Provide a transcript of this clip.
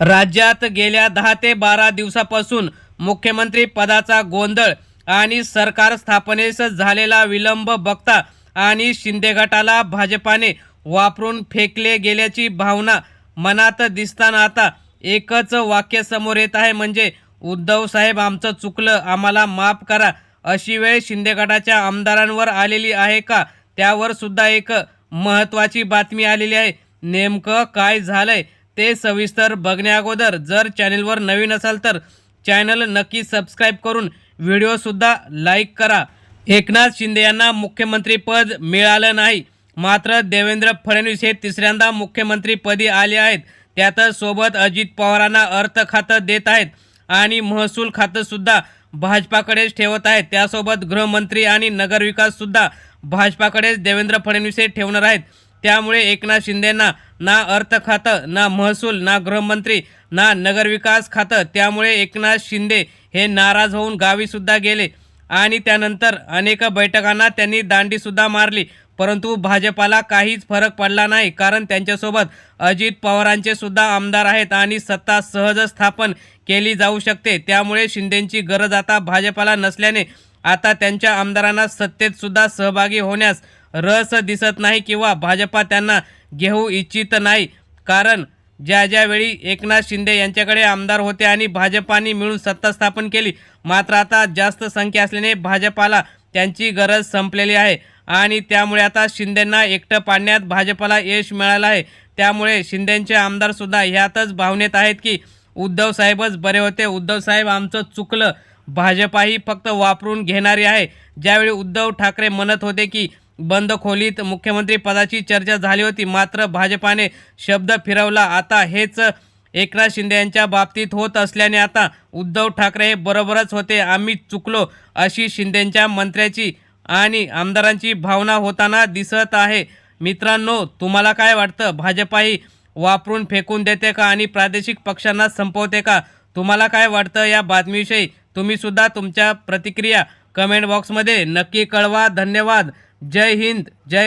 राज्यात गेल्या दहा ते बारा दिवसापासून मुख्यमंत्री पदाचा गोंधळ आणि सरकार स्थापनेस झालेला विलंब बघता आणि शिंदे गटाला भाजपाने वापरून फेकले गेल्याची भावना मनात दिसताना आता एकच वाक्य समोर येत आहे म्हणजे उद्धव साहेब आमचं चुकलं आम्हाला माफ करा अशी वेळ शिंदे गटाच्या आमदारांवर आलेली आहे का? त्यावर सुद्धा एक महत्त्वाची बातमी आलेली आहे. नेमकं काय झालंय? ते सविस्तर बघण्याअगोदर जर चॅनेलवर नवीन असाल तर चॅनल नक्की सबस्क्राईब करून व्हिडिओसुद्धा लाईक करा. एकनाथ शिंदे यांना मुख्यमंत्रीपद मिळालं नाही. मात्र देवेंद्र फडणवीस हे तिसऱ्यांदा मुख्यमंत्रीपदी आले आहेत. त्यातच सोबत अजित पवारांना अर्थ खातं देत आहेत आणि महसूल खातंसुद्धा भाजपाकडेच ठेवत आहेत. त्यासोबत गृहमंत्री आणि नगरविकाससुद्धा भाजपाकडेच देवेंद्र फडणवीस हे ठेवणार आहेत. त्यामुळे एकनाथ शिंदेंना ना अर्थ खातं ना महसूल ना गृहमंत्री ना नगरविकास खातं त्यामुळे एकनाथ शिंदे हे नाराज होऊन गावीसुद्धा गेले. आणि त्यानंतर अनेक बैठकांना त्यांनी दांडीसुद्धा मारली. परंतु भाजपाला काहीच फरक पडला नाही कारण त्यांच्यासोबत अजित पवारांचे सुद्धा आमदार आहेत आणि सत्ता सहज स्थापन केली जाऊ शकते. त्यामुळे शिंदेंची गरज आता भाजपाला नसल्याने आता त्यांच्या आमदारांना सत्तेतसुद्धा सहभागी होण्यास रस दिसत नाही किंवा भाजपा त्यांना घेऊ इच्छित नाही. कारण ज्या ज्यावेळी एकनाथ शिंदे यांच्याकडे आमदार होते आणि भाजपाने मिळून सत्ता स्थापन केली मात्र आता जास्त संख्या असल्याने भाजपाला त्यांची गरज संपलेली आहे. आणि त्यामुळे आता शिंदेंना एकटं पाडण्यात भाजपाला यश मिळालं आहे. त्यामुळे शिंदेंचे आमदारसुद्धा ह्यातच भावनेत आहेत की उद्धव साहेबच बरे होते. उद्धव साहेब आमचं चुकलं. भाजपाही फक्त वापरून घेणारी आहे. ज्यावेळी उद्धव ठाकरे म्हणत होते की बंद खोलीत मुख्यमंत्री पदाची चर्चा झाली होती. मात्र भाजपाने शब्द फिरवला. आता हेच एकनाथ शिंदे यांच्या बाबतीत होत असल्याने आता उद्धव ठाकरे हे बरोबरच होते. आम्ही चुकलो अशी शिंदेंच्या मंत्र्याची आणि आमदारांची भावना होताना दिसत आहे. मित्रांनो तुम्हाला काय वाटतं? भाजपाही वापरून फेकून देते का आणि प्रादेशिक पक्षांना संपवते का? तुम्हाला काय वाटतं या बातमीविषयी? तुम्हीसुद्धा तुमच्या प्रतिक्रिया कमेंट बॉक्समध्ये नक्की कळवा. धन्यवाद. जय हिंद. जय